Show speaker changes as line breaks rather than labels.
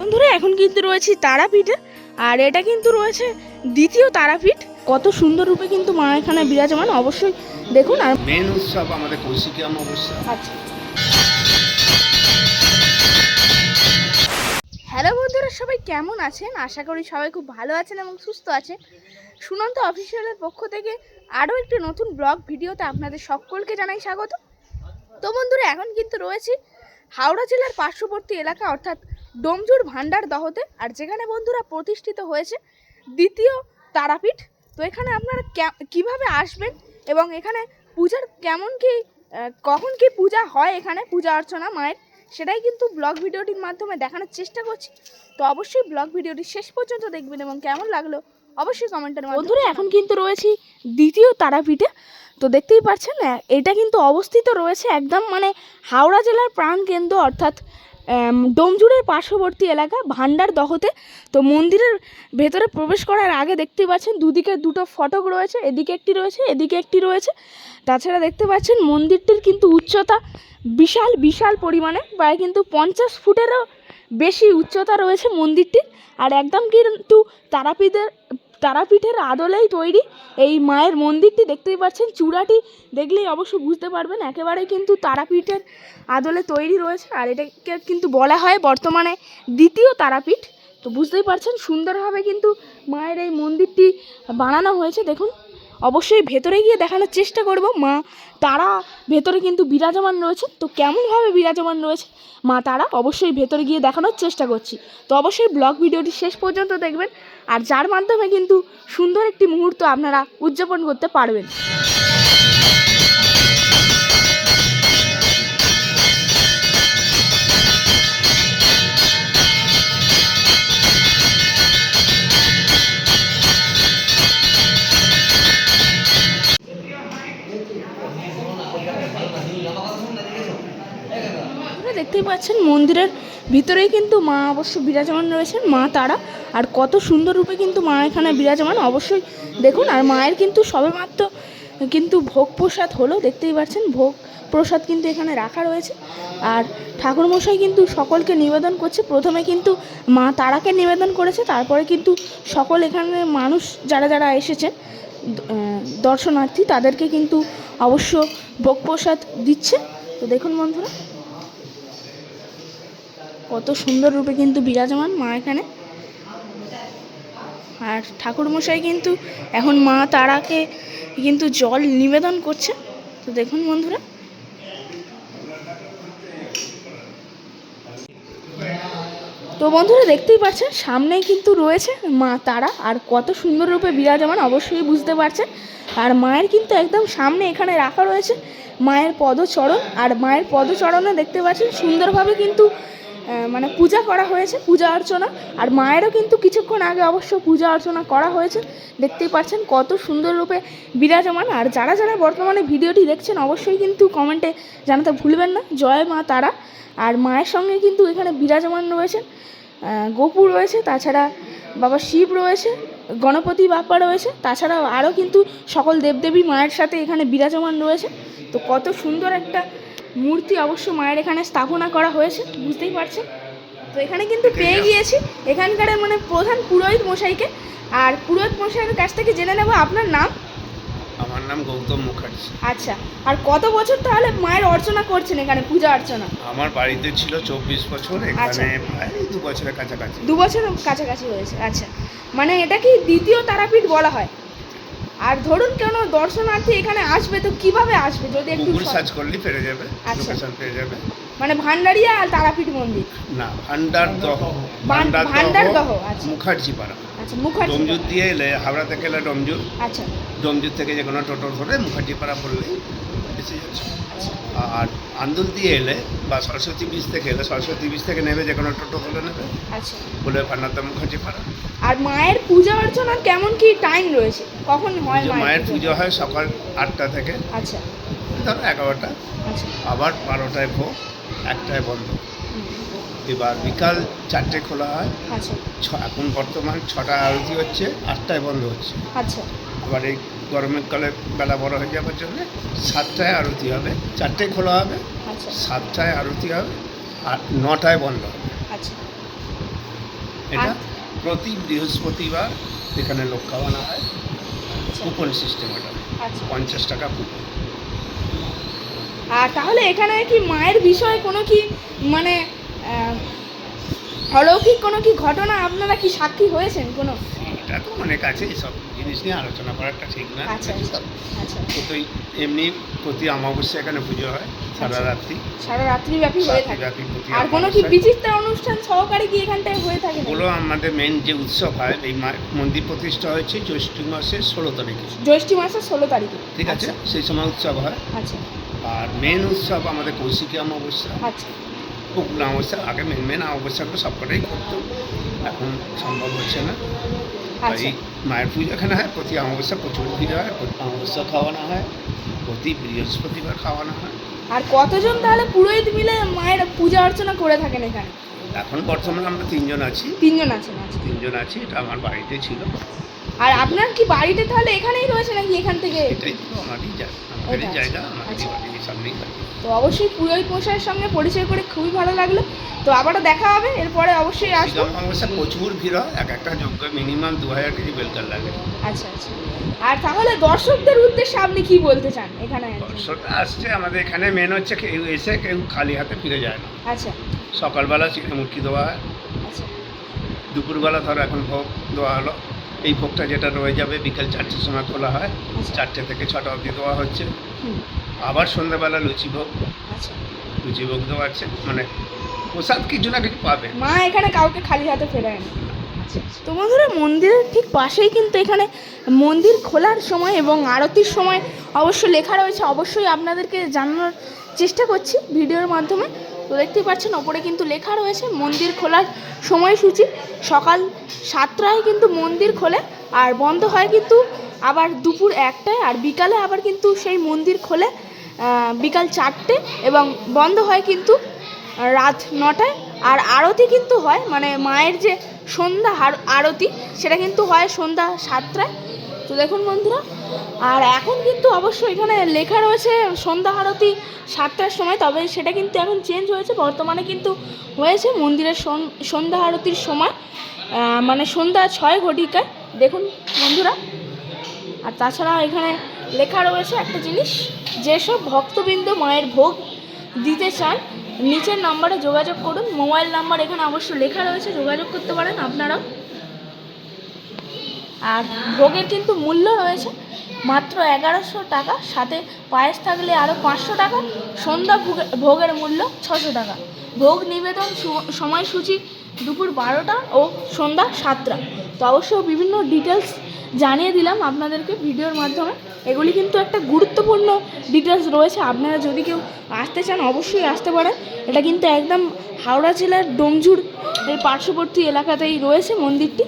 বন্ধুরা এখন কিন্তু রয়েছে তারাপীঠে আর এটা কিন্তু রয়েছে দ্বিতীয় তারাপীঠ। কত সুন্দর রূপে কিন্তু মা এখানে বিরাজমান অবশ্যই দেখুন আর
মেন উৎসব আমাদের কৌশিকী অমাবস্যা।
আচ্ছা। হ্যালো বন্ধুরা সবাই কেমন আছেন? আশা করি সবাই খুব ভালো আছেন এবং সুস্থ আছেন। সুনন্ত অফিসিয়ালের পক্ষ থেকে আরও একটি নতুন ব্লগ ভিডিওতে আপনাদের সকলকে জানাই স্বাগত। তো বন্ধুরা এখন কিন্তু রয়েছি হাওড়া জেলার পার্শ্ববর্তী এলাকা অর্থাৎ ডোমজুর ভান্ডার দহতে আর যেখানে বন্ধুরা প্রতিষ্ঠিত হয়েছে দ্বিতীয় তারাপীঠ। তো এখানে আপনারা কীভাবে আসবেন এবং এখানে পূজার কেমন কি কখন কি পূজা হয় এখানে পূজা অর্চনা মায়ের সেটাই কিন্তু ব্লগ ভিডিওটির মাধ্যমে দেখানোর চেষ্টা করছি। তো অবশ্যই ব্লগ ভিডিওটি শেষ পর্যন্ত দেখবেন এবং কেমন লাগল অবশ্যই কমেন্টের বন্ধুরা এখন কিন্তু রয়েছি দ্বিতীয় তারাপীঠে। তো দেখতেই পাচ্ছেন এটা কিন্তু অবস্থিত রয়েছে একদম মানে হাওড়া জেলার প্রাণকেন্দ্র অর্থাৎ ডোমজুড়ের পার্শ্ববর্তী এলাকা ভান্ডার দহতে। তো মন্দিরের ভেতরে প্রবেশ করার আগে দেখতেই পাচ্ছেন দুদিকে দুটো ফটক রয়েছে, এদিকে একটি রয়েছে, এদিকে একটি রয়েছে। তাছাড়া দেখতে পাচ্ছেন মন্দিরটির কিন্তু উচ্চতা বিশাল বিশাল পরিমাণে, প্রায় কিন্তু পঞ্চাশ ফুটেরও বেশি উচ্চতা রয়েছে মন্দিরটির। আর একদম কিন্তু তারাপীঠের তারাপীঠের আদলেই তৈরি। এই মায়ের মন্দিরটি দেখতেই পাচ্ছেন, চূড়াটি দেখলেই অবশ্য বুঝতে পারবেন একেবারে কিন্তু তারাপীঠের আদলে তৈরি রয়েছে। আর এটাকে কিন্তু বলা হয় বর্তমানে দ্বিতীয় তারাপীঠ। তো বুঝতেই পারছেন, সুন্দরভাবে কিন্তু মায়ের এই মন্দিরটি বানানো হয়েছে। দেখুন অবশ্যই ভেতরে গিয়ে দেখানোর চেষ্টা করব, মা। তারা ভেতরে কিন্তু বিরাজমান রয়েছে, তো কেমনভাবে বিরাজমান রয়েছে? মা, তারা অবশ্যই ভেতরে গিয়ে দেখানোর চেষ্টা করছি। তো অবশ্যই ব্লগ ভিডিওটি শেষ পর্যন্ত দেখবেন, আর যার মাধ্যমে কিন্তু সুন্দর একটি মুহূর্ত আপনারা উদযাপন করতে পারবেন। মন্দিরের ভিতরেই কিন্তু মা অবশ্য বিরাজমান রয়েছেন, মা তারা। আর কত সুন্দর রূপে কিন্তু মা এখানে বিরাজমান। অবশ্যই দেখুন, আর মায়ের কিন্তু সবেমাত্র কিন্তু ভোগ প্রসাদ হলো, দেখতেই পাচ্ছেন, ভোগ প্রসাদ কিন্তু এখানে রাখা রয়েছে। আর ঠাকুরমশাই কিন্তু সকলকে নিবেদন করছে। প্রথমে কিন্তু মা তারাকে নিবেদন করেছে, তারপরে কিন্তু সকল এখানে মানুষ যারা যারা এসেছেন দর্শনার্থী, তাদেরকে কিন্তু অবশ্য ভোগ প্রসাদ দিচ্ছে। তো দেখুন বন্ধুরা। কত সুন্দর রূপে কিন্তু বিরাজমান মা এখানে। আর ঠাকুরমশাই কিন্তু এখন মা তারাকে কিন্তু জল নিবেদন করছে। তো দেখুন বন্ধুরা। তো বন্ধুরা দেখতেই পাচ্ছেন, সামনেই কিন্তু রয়েছে মা তারা। আর কত সুন্দর রূপে বিরাজমান, অবশ্যই বুঝতে পারছেন। আর মায়ের কিন্তু একদম সামনে এখানে রাখা রয়েছে মায়ের পদচরণ। আর মায়ের পদচরণে দেখতে পাচ্ছেন, সুন্দরভাবে কিন্তু মানে পূজা করা হয়েছে পূজা অর্চনা। আর মায়েরও কিন্তু কিছুক্ষণ আগে অবশ্য পূজা অর্চনা করা হয়েছে। দেখতেই পাচ্ছেন কত সুন্দর রূপে বিরাজমান। আর যারা যারা বর্তমানে ভিডিওটি দেখছেন অবশ্যই কিন্তু কমেন্টে জানাতে ভুলবেন না। জয় মা তারা। আর মায়ের সঙ্গে কিন্তু এখানে বিরাজমান রয়েছেন আহ, গোপু রয়েছে তাছাড়া বাবা শিব রয়েছে গণপতি বাপ্পা রয়েছে তাছাড়াও আরও কিন্তু সকল দেবদেবী মায়ের সাথে এখানে বিরাজমান রয়েছে। তো কত সুন্দর একটা মূর্তি অবশ্য মায়ের এখানে স্থাপনা করা হয়েছে বুঝতেই পারছেন? তো এখানে কিন্তু পেয়ে গিয়েছি। এখানকার মানে প্রধান পুরোহিত মশাইকে। আর পুরোহিত মশাইয়ের কাছ থেকে জেনে নেব আপনার নাম?
আমার নাম গৌতম মুখার্জি।
আচ্ছা আর কত বছর তাহলে মায়ের অর্চনা করছেন এখানে পূজা অর্চনা?
আমার বাড়িতে ছিল চব্বিশ বছর
আচ্ছা।
এখানে প্রায় দু বছরের কাছাকাছি।
দু বছর কাছাকাছি হয়েছে আচ্ছা। মানে এটা কি দ্বিতীয় তারাপীঠ বলা হয়? আর ধরুন কেন দর্শনার্থী এখানে আসবে তো কীভাবে আসবে? যদি একটু
গুগল সার্চ করলেই পেয়ে যাবে
আচ্ছা।
লোকেশন পেয়ে যাবে।
মানে ভান্ডারিয়া আর তারাপীঠ মন্দির?
না ভান্ডার দহ
ভান্ডার দহ, আচ্ছা।
মুখার্জি পাড়া।
আচ্ছা মুখার্জি
ডোমজুর দিয়ে এলে হাওড়া থেকে এলে ডোমজুর।
আচ্ছা।
ডোমজুর থেকে যে কোনো টোটো ধরে মুখার্জি পাড়া পড়লেই এসে যাচ্ছে। আর আন্দুল দিয়ে এলে বা সরস্বতী বীজ থেকে এলে সরস্বতী বীজ থেকে নেবে যে কোনো টোটো ধরে নেবে
আচ্ছা।
বলে ভান্ডারদা মুখার্জি পাড়া
আর মায়ের পূজা অর্চনার কেমন কি টাইম রয়েছে? কখন হয়
মায়ের
পুজো?
হয় সকাল আটটা থেকে।
আচ্ছা।
ধরো এগারোটা।
আচ্ছা।
আবার বারোটায় ভোগ একটায় বন্ধ। এবার বিকাল চারটে খোলা হয়।
আচ্ছা।
এখন বর্তমান ছটা আরতি হচ্ছে আটটায় বন্ধ হচ্ছে।
আচ্ছা।
আবার এই গরমের কালে বেলা বড় হয়ে যাওয়ার জন্য সাতটায় আরতি হবে চারটেয় খোলা হবে
আচ্ছা।
সাতটায় আরতি হবে আর নটায় বন্ধ হবে।
আচ্ছা।
এটা। প্রতি বৃহস্পতিবার এখানে লোক খাওয়ানো হয়। কুপন সিস্টেম এটা। পঞ্চাশ টাকা কুপন।
আর তাহলে এখানে কি মায়ের বিষয়ে কোনো কি মানে অলৌকিক কোনো কি ঘটনা আপনারা কি সাক্ষী হয়েছেন কোনো?
এটা তো অনেক আছে এইসব জিনিস নিয়ে আলোচনা করাটা ঠিক না।
আচ্ছা আচ্ছা আচ্ছা।
তো এমনি প্রতি অমাবস্যা এখানে পুজো হয় সারা
আচ্ছা।
রাত্রি
সারা রাত্রি ব্যাপী হয়ে থাকে। আর কোনো কি। বিচিত্র অনুষ্ঠান সহকারে কি এখানটায় হয়ে থাকে?
ওগুলো আমাদের মেন যে উৎসব হয় এই মন্দির প্রতিষ্ঠা হয়েছে জ্যৈষ্ঠ মাসের ষোলো তারিখে।
জ্যৈষ্ঠ মাসের ষোলো তারিখে।
ঠিক আছে? সেই সময় উৎসব হয়।
আচ্ছা।
আর মেন উৎসব আমাদের কৌশিকী অমাবস্যা।
আচ্ছা।
বকুল অমাবস্যা আগে মেন মেন অমাবস্যাগুলো সবকটাই করতো। এখন সম্ভব হচ্ছে না।
আচ্ছা।
তাই মায়ের পুজো এখানে হয় প্রতি অমাবস্যা প্রচুর ভিড় হয় প্রতি অমাবস্যা খাওয়ানো হয় প্রতি বৃহস্পতিবার খাওয়ানো হয়।
আর কতজন তাহলে পুরোহিত মিলে মায়ের পূজা অর্চনা করে থাকেন এখানে?
এখন বর্তমানে আমরা তিনজন আছি।
তিনজন আছেন আচ্ছা।
তিনজন আছি এটা আমার বাড়িতে ছিল।
আর আপনার কি বাড়িটা তাহলে এখানেই রয়েছে নাকি এখান থেকে?
এটাই তো আমারই জায়গা
আচ্ছা।
বাড়ির সামনেই
তো অবশ্যই পুরোহিত মশাইয়ের সঙ্গে পরিচয় করে খুবই ভালো লাগল। তো আবারও দেখা হবে এরপরে অবশ্যই আসব।
অমাবস্যা প্রচুর ভিড় হয় এক একটা যজ্ঞ মিনিমাম দু হাজার কেজি বেলকার লাগে।
আচ্ছা আচ্ছা। আর তাহলে দর্শকদের উদ্দেশ্যে আপনি কি বলতে চান এখানে?
দর্শক আসছে আমাদের এখানে মেন হচ্ছে কেউ এসে কেউ খালি হাতে ফিরে যায় না।
আচ্ছা।
সকালবেলা চিড়ে মুরগি দেওয়া হয়।
আচ্ছা।
দুপুরবেলা ধরো এখন ভোগ দেওয়া হলো। এই ভোগটা যেটা রয়ে যাবে বিকেল চারটের সময় খোলা হয়।
আচ্ছা।
চারটে থেকে ছটা অবধি দেওয়া হচ্ছে। আবার সন্ধ্যাবেলা লুচি ভোগ।
আচ্ছা।
লুচি ভোগ দেওয়া হচ্ছে মানে প্রসাদ কিছু না কিছু পাবে।
মা এখানে কাউকে খালি হাতে ফেরায় না তো বন্ধুরা মন্দিরের ঠিক পাশেই কিন্তু এখানে মন্দির খোলার সময় এবং আরতির সময় অবশ্য লেখা রয়েছে। অবশ্যই আপনাদেরকে জানানোর চেষ্টা করছি ভিডিওর মাধ্যমে। তো দেখতেই পাচ্ছেন, ওপরে কিন্তু লেখা রয়েছে মন্দির খোলার সময়সূচি। সকাল সাতটায় কিন্তু মন্দির খোলে আর বন্ধ হয় কিন্তু আবার দুপুর একটায় আর বিকালে আবার কিন্তু সেই মন্দির খোলে বিকাল চারটে এবং বন্ধ হয় কিন্তু রাত নটায়। আর আরতি কিন্তু হয় মানে মায়ের যে সন্ধ্যা আরতি, সেটা কিন্তু হয় সন্ধ্যা সাতটায়। তো দেখুন বন্ধুরা, আর এখন কিন্তু অবশ্যই এখানে লেখা রয়েছে সন্ধ্যা আরতি সাতটার সময়, তবে সেটা কিন্তু এখন চেঞ্জ হয়েছে, বর্তমানে কিন্তু হয়েছে মন্দিরের সন- সন্ধ্যা আরতির সময় মানে সন্ধ্যা ছয় ঘটিকায়। দেখুন বন্ধুরা, আর তাছাড়া এখানে লেখা রয়েছে একটা জিনিস, যেসব ভক্তবৃন্দ মায়ের ভোগ দিতে চান, নিচের নাম্বারে যোগাযোগ করুন মোবাইল নাম্বার এখানে অবশ্য লেখা রয়েছে, যোগাযোগ করতে পারেন আপনারাও। আর ভোগের কিন্তু মূল্য রয়েছে মাত্র এগারোশো টাকা। সাথে পায়েস থাকলে আরও পাঁচশো টাকা, সন্ধ্যা ভোগে- ভোগের মূল্য ছশো টাকা। ভোগ নিবেদন সময়সূচি দুপুর বারোটা ও সন্ধ্যা সাতটা। তো অবশ্য বিভিন্ন ডিটেলস জানিয়ে দিলাম আপনাদেরকে ভিডিওর মাধ্যমে। এগুলি কিন্তু একটা গুরুত্বপূর্ণ ডিটেলস রয়েছে। আপনারা যদি কেউ আসতে চান, অবশ্যই আসতে পারেন। এটা কিন্তু একদম হাওড়া জেলার ডোমজুর এর পার্শ্ববর্তী এলাকাতেই রয়েছে মন্দিরটি।